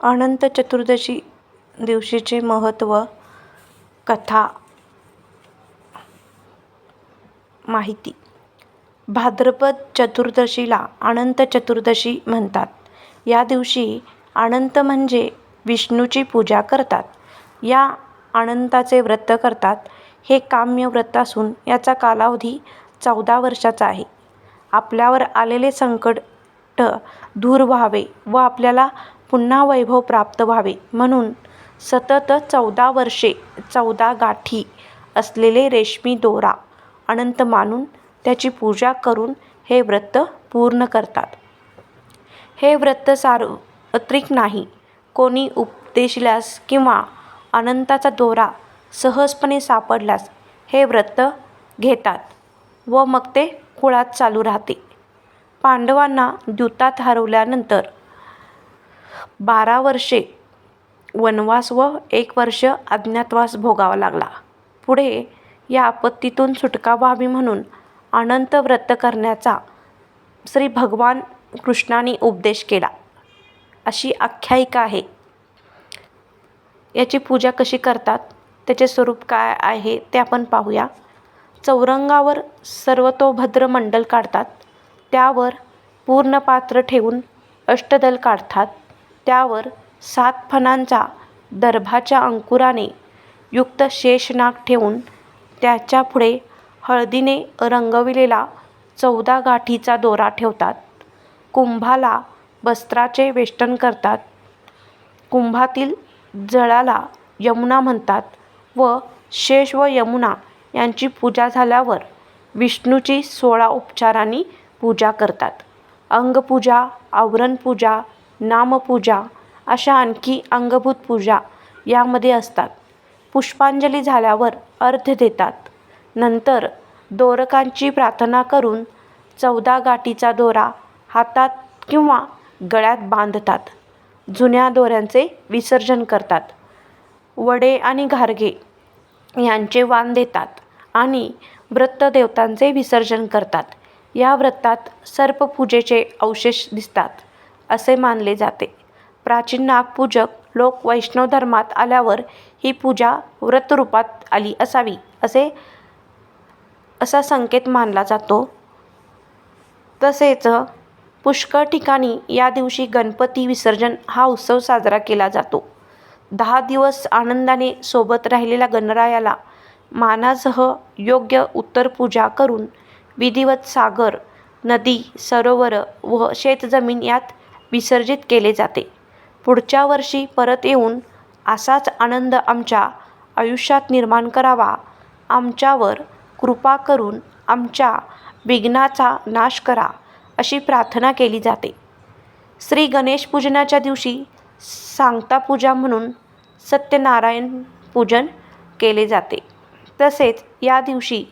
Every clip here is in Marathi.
अनंत चतुर्दशी दिवशीचे महत्त्व कथा माहिती भाद्रपद चतुर्दशीला अनंत चतुर्दशी म्हणतात. या दिवशी अनंत म्हणजे विष्णूची पूजा करतात. या अनंताचे व्रत करतात. हे काम्य व्रत असून याचा कालावधी चौदा वर्षाचा आहे. आपल्यावर आलेले संकट दूर व्हावे व आपल्याला पुन्हा वैभव प्राप्त व्हावे म्हणून सतत चौदा वर्षे चौदा गाठी असलेले रेशमी दोरा अनंत मानून त्याची पूजा करून हे व्रत पूर्ण करतात. हे व्रत सार्वत्रिक नाही. कोणी उपदेशल्यास किंवा अनंताचा दोरा सहजपणे सापडल्यास हे व्रत घेतात व मग ते कुळात चालू राहते. पांडवांना द्यूतात हरवल्यानंतर बारा वर्षे वनवास व एक वर्ष अज्ञातवास भोगावा लागला. पुढे या आपत्तीतून सुटका व्हावी म्हणून अनंत व्रत करण्याचा श्री भगवान कृष्णाने उपदेश केला, अशी आख्यायिका आहे. याची पूजा कशी करतात, त्याचे स्वरूप काय आहे ते आपण पाहूया. चौरंगावर सर्वतोभद्र मंडल काढतात. त्यावर पूर्ण पात्र ठेवून अष्टदल काढतात. त्यावर सात फणांचा दर्भाच्या अंकुराने युक्त शेषनाग ठेवून त्याच्यापुढे हळदीने रंगविलेला चौदा गाठीचा दोरा ठेवतात. कुंभाला वस्त्राचे वेष्टन करतात. कुंभातील जळाला यमुना म्हणतात व शेष व यमुना यांची पूजा झाल्यावर विष्णूची सोळा उपचारांनी पूजा करतात. अंगपूजा, आवरणपूजा, नामपूजा अशा आणखी अंगभूत पूजा यामध्ये असतात. पुष्पांजली झाल्यावर अर्घ्य देतात. नंतर दोरकांची प्रार्थना करून चौदा गाठीचा दोरा हातात किंवा गळ्यात बांधतात. जुन्या दोऱ्यांचे विसर्जन करतात. वडे आणि घारगे यांचे वाण देतात आणि व्रतदेवतांचे विसर्जन करतात. या व्रतात सर्पपूजेचे अवशेष दिसतात, असे मानले जाते. प्राचीन नागपूजक लोक वैष्णव धर्मात आल्यावर ही पूजा व्रतरूपात आली असावी असे असा संकेत मानला जातो. तसेच पुष्कळ ठिकाणी या दिवशी गणपती विसर्जन हा उत्सव साजरा केला जातो. दहा दिवस आनंदाने सोबत राहिलेल्या गणरायाला मानासह योग्य उत्तर पूजा करून विधिवत सागर, नदी, सरोवर व शेतजमीन यात विसर्जित केले जाते. पुढच्या वर्षी परत येऊन असाच आनंद आमच्या आयुष्यात निर्माण करावा, आमच्यावर कृपा करून आमच्या विघ्नाचा नाश करा, अशी प्रार्थना केली जाते. श्री गणेशपूजनाच्या दिवशी सांगता पूजा म्हणून सत्यनारायण पूजन केले जाते. तसेच या दिवशी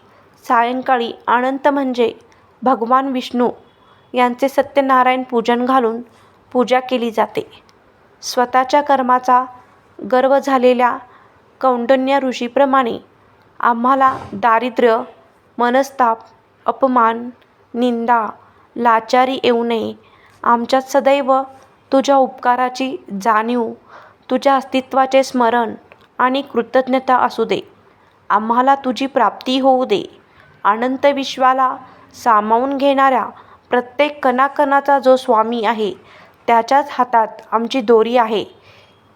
सायंकाळी अनंत म्हणजे भगवान विष्णू यांचे सत्यनारायण पूजन घालून पूजा केली जाते. स्वतःच्या कर्माचा गर्व झालेल्या कौंडण्य ऋषीप्रमाणे आम्हाला दारिद्र्य, मनस्ताप, अपमान, निंदा, लाचारी येऊ नये, आमच्यात सदैव तुझ्या उपकाराची जाणीव, तुझ्या अस्तित्वाचे स्मरण आणि कृतज्ञता असू दे. आम्हाला तुझी प्राप्ती होऊ दे. अनंत विश्वाला सामावून घेणाऱ्या प्रत्येक कणाकणाचा जो स्वामी आहे, त्याच्याच हातात आमची दोरी आहे,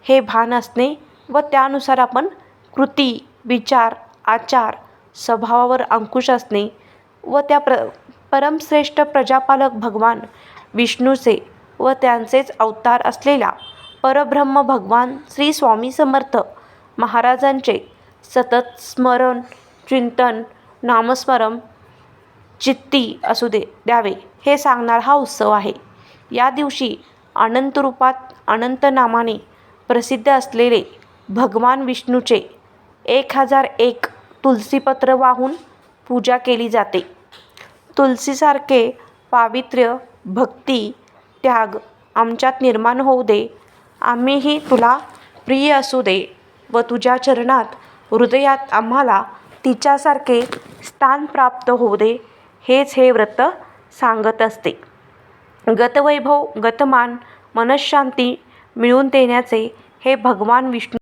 हे भान असणे व त्यानुसार आपण कृती, विचार, आचार, स्वभावावर अंकुश असणे व त्या प्र परमश्रेष्ठ प्रजापालक भगवान विष्णूचे व त्यांचेच अवतार असलेल्या परब्रह्म भगवान श्री स्वामी समर्थ महाराजांचे सतत स्मरण, चिंतन, नामस्मरण चित्ती असू दे द्यावे, हे सांगणारा हा उत्सव आहे. या दिवशी अनंत रूपात अनंत नामाने प्रसिद्ध असलेले भगवान विष्णूचे एक हजार एक तुलसीपत्र वाहून पूजा केली जाते. तुलसीसारखे पावित्र्य, भक्ती, त्याग आमच्यात निर्माण होऊ दे. आम्हीही तुला प्रिय असू दे व तुझ्या चरणात, हृदयात आम्हाला तिच्यासारखे स्थान प्राप्त होऊ दे, हेच हे व्रत सांगत असते. गतवैभव, गतमान, मनःशांती, मिळवून देण्याचे हे भगवान विष्णू